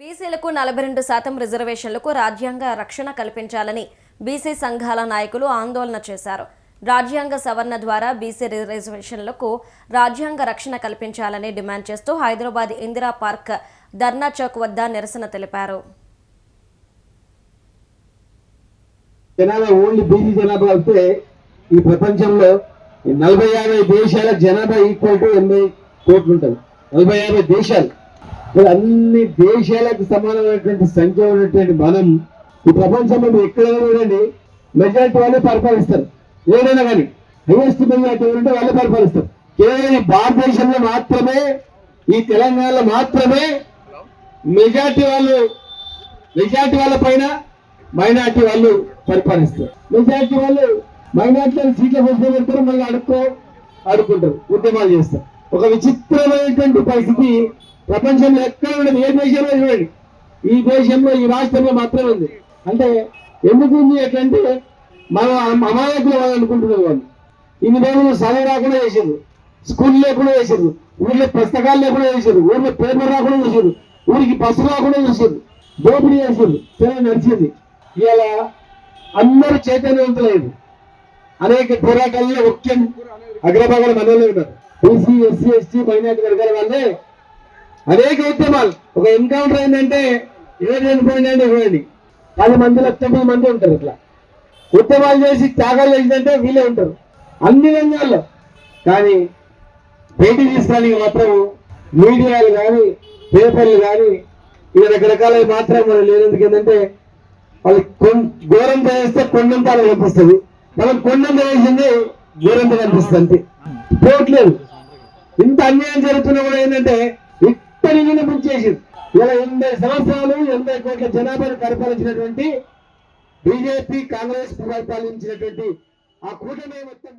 బీసీలకు నలభై రెండు శాతం రిజర్వేషన్లకు రాజ్యాంగ రక్షణ కల్పించాలని బీసీ సంఘాల నాయకులు ఆందోళన చేశారు. రాజ్యాంగ సవరణ ద్వారా బీసీ రిజర్వేషన్లకు రాజ్యాంగ రక్షణ కల్పించాలని డిమాండ్ చేస్తూ హైదరాబాద్ ఇందిరా పార్క్ ధర్నా చౌక్ వద్ద నిరసన తెలిపారు. జనాభా ఓన్లీ బీసీ జనాభా వస్తే ఈ ప్రపంచంలో నలభై యాభై దేశాల జనాభా ఈక్వల్ టు ఎనభై కోట్లు ఉంటుంది. నలభై యాభై దేశాలు. మరి అన్ని దేశాలకు సమానమైనటువంటి సంఖ్య ఉన్నటువంటి మనం ఈ ప్రపంచంలో ఎక్కడైనా చూడండి మెజారిటీ వాళ్ళే పరిపాలిస్తారు. ఏదైనా కానీ హైయెస్ట్ మెజారిటీ ఉంటే వాళ్ళే పరిపాలిస్తారు. కేవలం ఈ భారతదేశంలో మాత్రమే ఈ తెలంగాణలో మాత్రమే మెజార్టీ వాళ్ళు మెజార్టీ వాళ్ళ పైన మైనార్టీ వాళ్ళు పరిపాలిస్తారు. మెజార్టీ వాళ్ళు మైనార్టీ సీట్ల కోసం పెడతారు మళ్ళీ అడుక్కో అడుక్కుంటారు ఉద్యమాలు చేస్తారు. ఒక విచిత్రమైనటువంటి పరిస్థితి ప్రపంచంలో ఎక్కడ ఉండదు ఏ దేశంలో చూడండి ఈ దేశంలో ఈ రాష్ట్రంలో మాత్రమే ఉంది. అంటే ఎందుకు ఉంది ఎట్లంటే మనం అమాయకులు వాళ్ళు అనుకుంటున్నారు వాళ్ళు. ఇన్ని రోజులు చదువు రాకుండా చేసారు స్కూల్ లేకుండా చేసారు ఊర్లో పుస్తకాలు లేకుండా చేసారు ఊర్లో పేపర్ రాకుండా చేసారు ఊరికి బస్సు రాకుండా చేసారు దోపిడీ చేసారు చాలా నడిచింది. ఇలా అందరూ చైతన్యవంతులైంది అనేక పోరాటాల్లో ముఖ్యం అగ్రభాగాలు మనలో ఉన్నారు. బీసీ ఎస్సీ ఎస్టీ మైనార్టీ వర్గాల వాళ్ళే అనేక ఉద్యమాలు ఒక ఎన్కౌంటర్ ఏంటంటే ఇరవై చనిపోయింది అంటే ఇవ్వండి. పది మంది తొమ్మిది మంది ఉంటారు ఇట్లా. ఉద్యమాలు చేసి త్యాగాలు చేసిందంటే వీళ్ళే ఉంటారు. అన్ని రంగాల్లో. కానీ బయటికి తీసుకోవడానికి మాత్రం మీడియాలు కానీ పేపర్లు కానీ ఇలా రకరకాల మాత్రం మనం లేనందుకు ఏంటంటే వాళ్ళు కొం ఘోరం చేస్తే కొండంత కనిపిస్తుంది. మనం కొండంత వేసింది ఘోరంత కనిపిస్తుంది అంతే. పోవట్లేదు ఇంత అన్యాయం జరుగుతున్నా కూడా ఏంటంటే ఇప్పటి ముంచేసింది ఇలా ఎనభై సంవత్సరాలు ఎనభై కోట్ల జనాభాను పరిపాలించినటువంటి బీజేపీ కాంగ్రెస్ పరిపాలించినటువంటి ఆ కూటమి మొత్తం